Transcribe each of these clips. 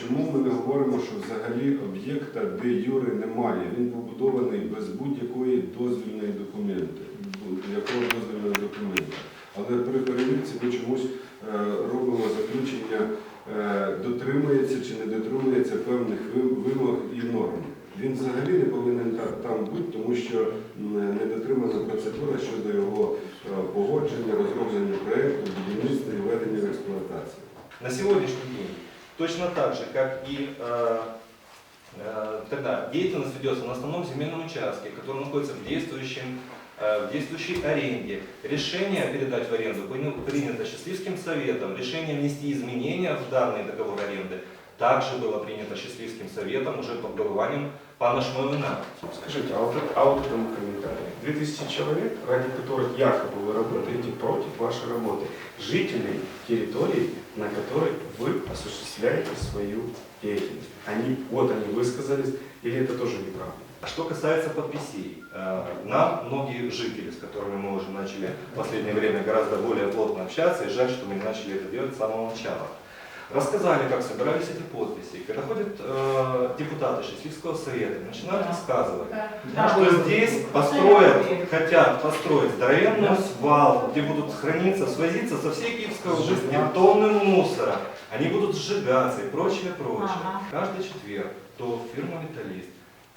чому ми не говоримо, що взагалі об'єкта де юри немає? Він побудований без будь-якої дозвільної документи, якого дозвільного документа. Але при перевірці ми чомусь е, робимо заключення, е, дотримується чи не дотримується певних вимог і норм. Він взагалі не повинен там бути, тому що не дотримана процедура щодо його е, погодження, розроблення проєкту, будівництва і введення в експлуатацію. На сегодняшний день, точно так же, как и э, э, тогда деятельность ведется на основном земельном участке, который находится в, действующем, э, в действующей аренде. Решение передать в аренду принято Счастливским советом. Решение внести изменения в данный договор аренды также было принято Счастливским советом уже под голованием пана Шмовина. Скажите, а вот, а вот этому комментарию. 2000 человек, ради которых якобы вы работаете против вашей работы, жителей территории, на которой осуществляете свою деятельность. Они, вот они высказались, или это тоже неправда? Что касается подписей, э, нам многие жители, с которыми мы уже начали в последнее время гораздо более плотно общаться, и жаль, что мы не начали это делать с самого начала, рассказали, как собирались эти подписи. Когда ходят э, депутаты Счастливского совета начинают рассказывать, что здесь построят, хотят построить здоровенную свалку, где будут храниться, свозиться со всей Киевской области тонны мусора, они будут сжигаться и прочее, прочее. Каждый четверг то фирма «Металлист»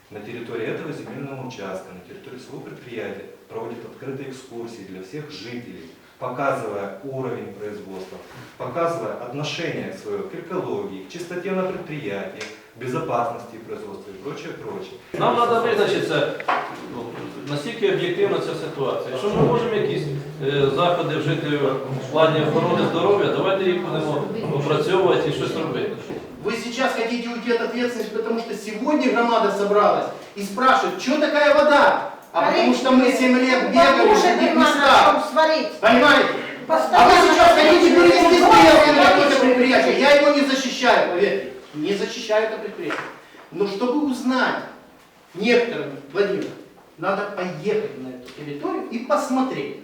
на территории этого земельного участка, на территории своего предприятия проводит открытые экскурсии для всех жителей, показывая уровень производства, показывая отношение свое к экологии, к чистоте на предприятии, безопасности производства и прочее, прочее. Нам треба визначитися, ну, наскільки об'єктивна ця ситуація. Якщо ми можемо якісь е, заходи вжити в плані охорони здоров'я, давайте їх будемо опрацьовувати і щось робити. Вы сейчас хотите уйти от ответственности, потому что сегодня громада собралась и спрашивает, что такая вода? А потому что мы 7 лет бегали в других местах. Понимаете? А вы сейчас хотите перевести стрелки на какое-то предприятие. Я его не защищаю, поверьте. Не защищаю это предприятие. Но чтобы узнать некоторым, Владимир, надо поехать на эту территорию и посмотреть.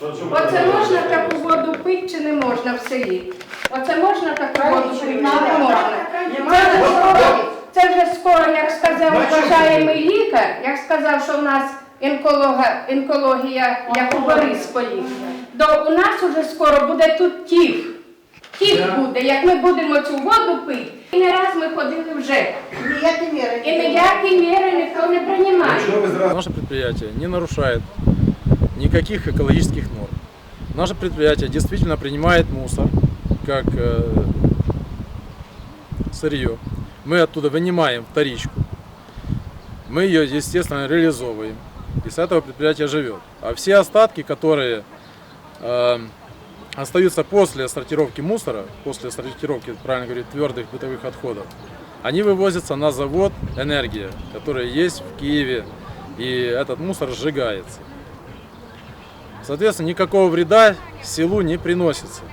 Оце можна таку воду пити чи не можна в селі? Оце можна таку воду пити чи не можна? Це вже скоро, це вже скоро, як сказав вважаємий лікар, як сказав, що в нас онколога, онкологія, як у Борисполі, то у нас уже скоро буде тут тіф. Тіф буде, як ми будемо цю воду пити. І не раз ми ходили вже. І ніякі міри ніхто не приймає. Якщо ви зразу Наше предприятие не нарушает никаких экологических норм. Наше предприятие действительно принимает мусор как э, сырье. Мы оттуда вынимаем вторичку. Мы ее, естественно, реализовываем. И с этого предприятие живет. А все остатки, которые э, остаются после сортировки мусора, после сортировки, правильно говорить, твердых бытовых отходов, они вывозятся на завод «Энергия», который есть в Киеве, и этот мусор сжигается. Соответственно, никакого вреда селу не приносится.